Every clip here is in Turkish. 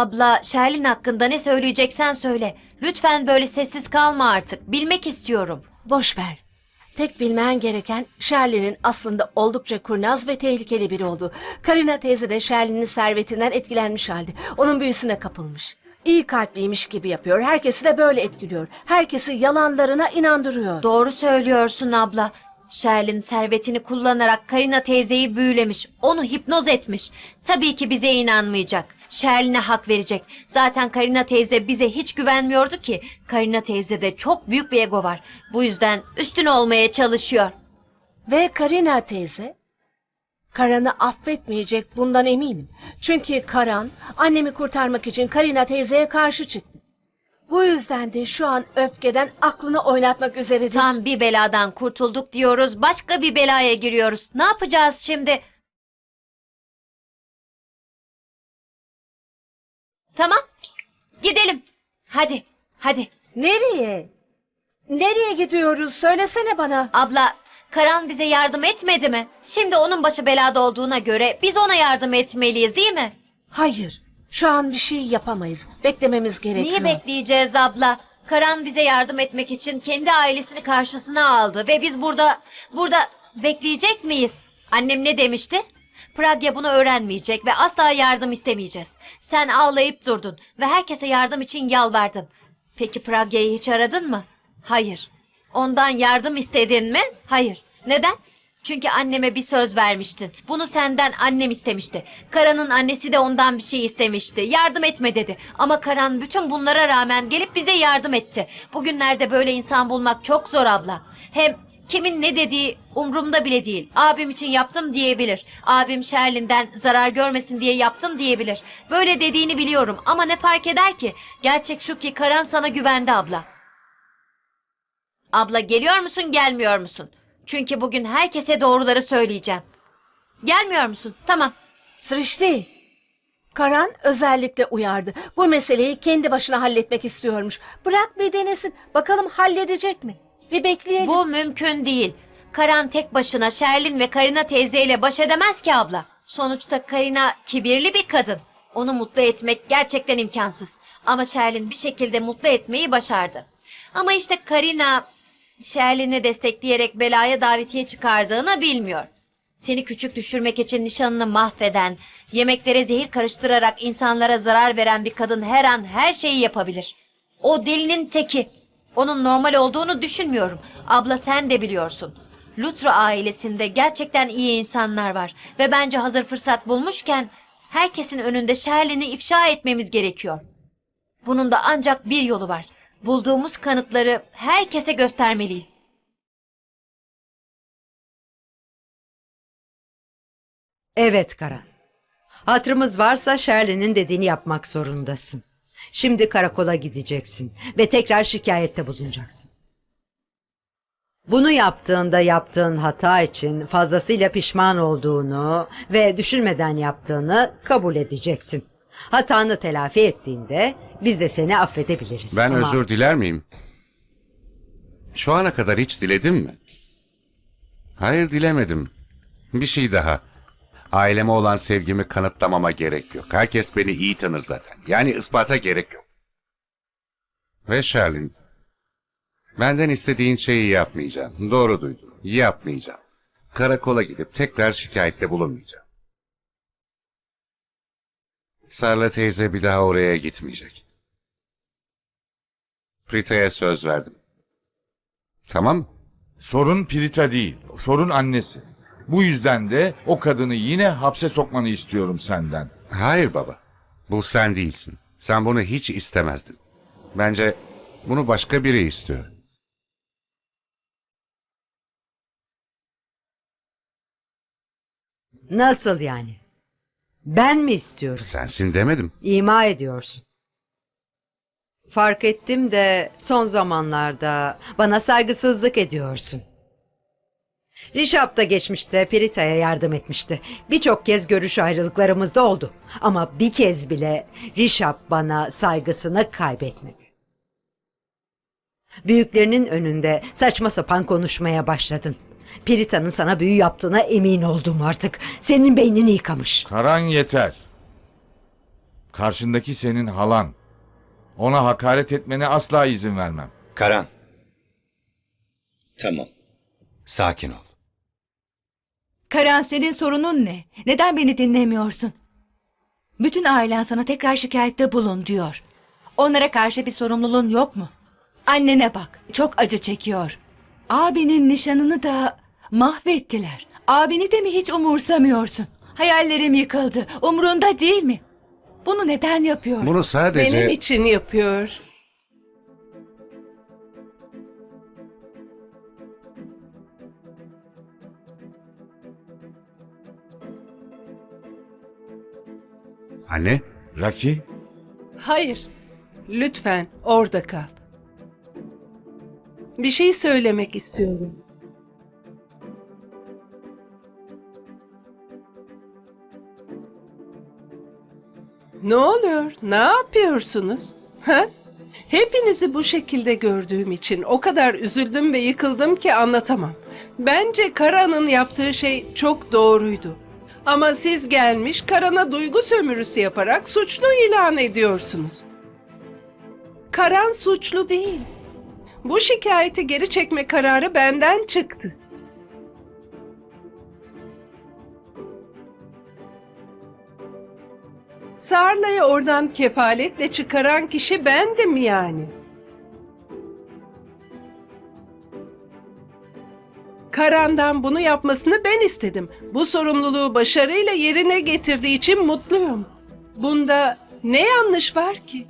Abla, Şerlin hakkında ne söyleyeceksen söyle. Lütfen böyle sessiz kalma artık. Bilmek istiyorum. Boş ver. Tek bilmen gereken Shirley'nin aslında oldukça kurnaz ve tehlikeli biri olduğu. Karina teyze de Shirley'nin servetinden etkilenmiş halde. Onun büyüsüne kapılmış. İyi kalpliymiş gibi yapıyor. Herkesi de böyle etkiliyor. Herkesi yalanlarına inandırıyor. Doğru söylüyorsun abla. Şerlin servetini kullanarak Karina teyzeyi büyülemiş. Onu hipnoz etmiş. Tabii ki bize inanmayacak. Şerlin'e hak verecek. Zaten Karina teyze bize hiç güvenmiyordu ki. Karina teyzede çok büyük bir ego var. Bu yüzden üstün olmaya çalışıyor. Ve Karina teyze Karan'ı affetmeyecek bundan eminim. Çünkü Karan annemi kurtarmak için Karina teyzeye karşı çıktı. Bu yüzden de şu an öfkeden aklını oynatmak üzeredir. Tam bir beladan kurtulduk diyoruz. Başka bir belaya giriyoruz. Ne yapacağız şimdi? Tamam. Gidelim. Hadi. Hadi. Nereye? Nereye gidiyoruz? Söylesene bana. Abla, Karan bize yardım etmedi mi? Şimdi onun başı belada olduğuna göre biz ona yardım etmeliyiz değil mi? Hayır. Şu an bir şey yapamayız. Beklememiz gerekiyor. Niye bekleyeceğiz abla? Karan bize yardım etmek için kendi ailesini karşısına aldı ve biz burada burada bekleyecek miyiz? Annem ne demişti? Pragya bunu öğrenmeyecek ve asla yardım istemeyeceğiz. Sen ağlayıp durdun ve herkese yardım için yalvardın. Peki Pragya'yı hiç aradın mı? Hayır. Ondan yardım istedin mi? Hayır. Neden? Çünkü anneme bir söz vermiştin. Bunu senden annem istemişti. Karan'ın annesi de ondan bir şey istemişti. Yardım etme dedi. Ama Karan bütün bunlara rağmen gelip bize yardım etti. Bugünlerde böyle insan bulmak çok zor abla. Hem kimin ne dediği umrumda bile değil. Abim için yaptım diyebilir. Abim Şerlin'den zarar görmesin diye yaptım diyebilir. Böyle dediğini biliyorum ama ne fark eder ki? Gerçek şu ki Karan sana güvendi abla. Abla geliyor musun gelmiyor musun? Çünkü bugün herkese doğruları söyleyeceğim. Gelmiyor musun? Tamam. Sırıştı. Karan özellikle uyardı. Bu meseleyi kendi başına halletmek istiyormuş. Bırak bir denesin. Bakalım halledecek mi? Bir bekleyelim. Bu mümkün değil. Karan tek başına Şerlin ve Karina teyzeyle baş edemez ki abla. Sonuçta Karina kibirli bir kadın. Onu mutlu etmek gerçekten imkansız. Ama Şerlin bir şekilde mutlu etmeyi başardı. Ama işte Karina Şerlin'i destekleyerek belaya davetiye çıkardığını bilmiyor. Seni küçük düşürmek için nişanını mahveden, yemeklere zehir karıştırarak insanlara zarar veren bir kadın her an her şeyi yapabilir. O delinin teki. Onun normal olduğunu düşünmüyorum. Abla sen de biliyorsun. Lutra ailesinde gerçekten iyi insanlar var. Ve bence hazır fırsat bulmuşken herkesin önünde Şerlin'i ifşa etmemiz gerekiyor. Bunun da ancak bir yolu var. Bulduğumuz kanıtları herkese göstermeliyiz. Evet Karan. Hatırımız varsa Şerli'nin dediğini yapmak zorundasın. Şimdi karakola gideceksin ve tekrar şikayette bulunacaksın. Bunu yaptığında yaptığın hata için fazlasıyla pişman olduğunu ve düşünmeden yaptığını kabul edeceksin. Hatanı telafi ettiğinde biz de seni affedebiliriz. Ben Ama- özür diler miyim? Şu ana kadar hiç diledim mi? Hayır dilemedim. Bir şey daha. Aileme olan sevgimi kanıtlamama gerek yok. Herkes beni iyi tanır zaten. Yani ispata gerek yok. Ve Sherlin, benden istediğin şeyi yapmayacağım. Doğru duydun. Yapmayacağım. Karakola gidip tekrar şikayette bulunmayacağım. Sarla teyze bir daha oraya gitmeyecek. Prita'ya söz verdim. Tamam mı? Sorun Pirita değil, sorun annesi. Bu yüzden de o kadını yine hapse sokmanı istiyorum senden. Hayır baba. Bu sen değilsin. Sen bunu hiç istemezdin. Bence bunu başka biri istiyor. Nasıl yani? Ben mi istiyorum? Sensin demedim. İma ediyorsun. Fark ettim de son zamanlarda bana saygısızlık ediyorsun. Rişap da geçmişte Perita'ya yardım etmişti. Birçok kez görüş ayrılıklarımız da oldu. Ama bir kez bile Rişap bana saygısını kaybetmedi. Büyüklerinin önünde saçma sapan konuşmaya başladın. Perita'nın sana büyü yaptığına emin oldum artık. Senin beynini yıkamış. Karan yeter. Karşındaki senin halan. Ona hakaret etmene asla izin vermem. Karan. Tamam. Sakin ol. Karan senin sorunun ne? Neden beni dinlemiyorsun? Bütün ailen sana tekrar şikayette bulun diyor. Onlara karşı bir sorumluluğun yok mu? Annene bak, çok acı çekiyor. Abinin nişanını da mahvettiler. Abini de mi hiç umursamıyorsun? Hayallerim yıkıldı. Umrunda değil mi? Bunu neden yapıyorsun? Bunu sadece... Benim için yapıyor. Anne, Raki, Hayır. Lütfen orada kal. Bir şey söylemek istiyorum. Ne oluyor? Ne yapıyorsunuz? Ha? Hepinizi bu şekilde gördüğüm için o kadar üzüldüm ve yıkıldım ki anlatamam. Bence Karan'ın yaptığı şey çok doğruydu. Ama siz gelmiş Karan'a duygu sömürüsü yaparak suçlu ilan ediyorsunuz. Karan suçlu değil. Bu şikayeti geri çekme kararı benden çıktı. Sarla'yı oradan kefaletle çıkaran kişi bendim yani. Karan'dan bunu yapmasını ben istedim. Bu sorumluluğu başarıyla yerine getirdiği için mutluyum. Bunda ne yanlış var ki?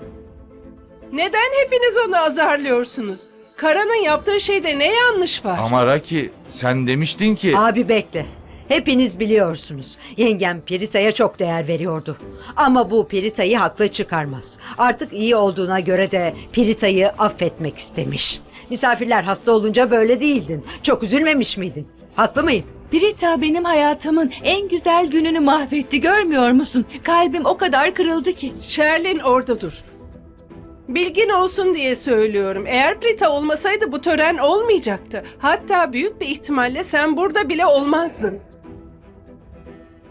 Neden hepiniz onu azarlıyorsunuz? Karan'ın yaptığı şeyde ne yanlış var? ama Raki sen demiştin ki... Abi bekle. Hepiniz biliyorsunuz. Yengem Pirita'ya çok değer veriyordu. Ama bu Pirita'yı haklı çıkarmaz. Artık iyi olduğuna göre de Pirita'yı affetmek istemiş. Misafirler hasta olunca böyle değildin. Çok üzülmemiş miydin? Haklı mıyım? Brita benim hayatımın en güzel gününü mahvetti görmüyor musun? Kalbim o kadar kırıldı ki. Sherlin orada dur. Bilgin olsun diye söylüyorum. Eğer Brita olmasaydı bu tören olmayacaktı. Hatta büyük bir ihtimalle sen burada bile olmazdın.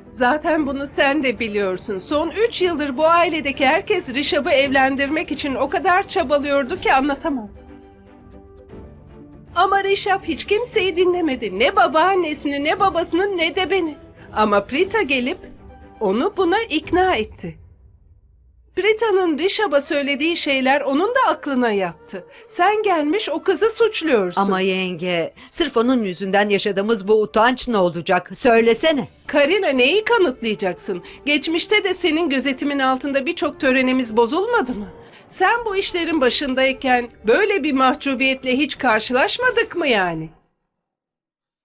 Zaten bunu sen de biliyorsun. Son üç yıldır bu ailedeki herkes Rişab'ı evlendirmek için o kadar çabalıyordu ki anlatamam. Ama Rişab hiç kimseyi dinlemedi. Ne babaannesini, ne babasını, ne de beni. Ama Prita gelip onu buna ikna etti. Prita'nın Rişab'a söylediği şeyler onun da aklına yattı. Sen gelmiş o kızı suçluyorsun. Ama yenge, sırf onun yüzünden yaşadığımız bu utanç ne olacak? Söylesene. Karina neyi kanıtlayacaksın? Geçmişte de senin gözetimin altında birçok törenimiz bozulmadı mı? Sen bu işlerin başındayken böyle bir mahcubiyetle hiç karşılaşmadık mı yani?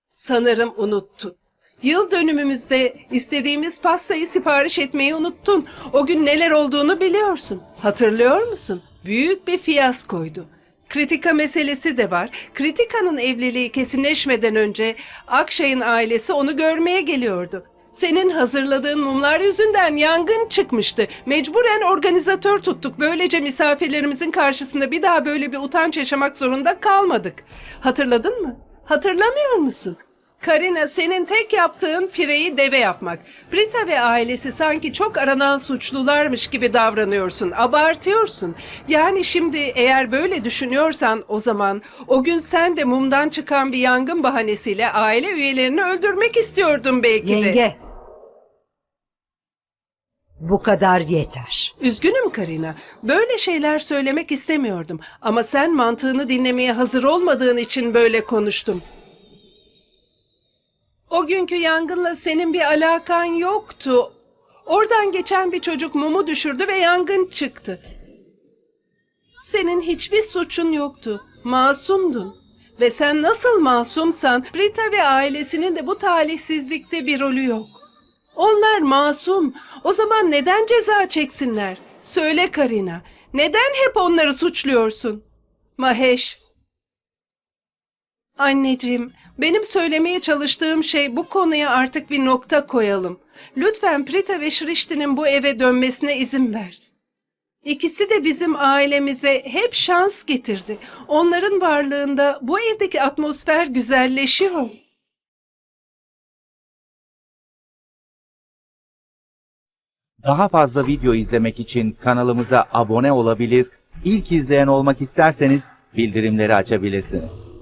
Sanırım unuttun. Yıl dönümümüzde istediğimiz pastayı sipariş etmeyi unuttun. O gün neler olduğunu biliyorsun. Hatırlıyor musun? Büyük bir fiyaskoydu. Kritika meselesi de var. Kritika'nın evliliği kesinleşmeden önce Akşay'ın ailesi onu görmeye geliyordu. Senin hazırladığın mumlar yüzünden yangın çıkmıştı. Mecburen organizatör tuttuk. Böylece misafirlerimizin karşısında bir daha böyle bir utanç yaşamak zorunda kalmadık. Hatırladın mı? Hatırlamıyor musun? Karina senin tek yaptığın pireyi deve yapmak. Brita ve ailesi sanki çok aranan suçlularmış gibi davranıyorsun, abartıyorsun. Yani şimdi eğer böyle düşünüyorsan o zaman o gün sen de mumdan çıkan bir yangın bahanesiyle aile üyelerini öldürmek istiyordun belki de. Yenge. Bu kadar yeter. Üzgünüm Karina. Böyle şeyler söylemek istemiyordum. Ama sen mantığını dinlemeye hazır olmadığın için böyle konuştum. O günkü yangınla senin bir alakan yoktu. Oradan geçen bir çocuk mumu düşürdü ve yangın çıktı. Senin hiçbir suçun yoktu. Masumdun. Ve sen nasıl masumsan Brita ve ailesinin de bu talihsizlikte bir rolü yok. Onlar masum. O zaman neden ceza çeksinler? Söyle Karina. Neden hep onları suçluyorsun? Mahesh. Anneciğim, benim söylemeye çalıştığım şey bu konuya artık bir nokta koyalım. Lütfen Prita ve Shrishti'nin bu eve dönmesine izin ver. İkisi de bizim ailemize hep şans getirdi. Onların varlığında bu evdeki atmosfer güzelleşiyor. Daha fazla video izlemek için kanalımıza abone olabilir, ilk izleyen olmak isterseniz bildirimleri açabilirsiniz.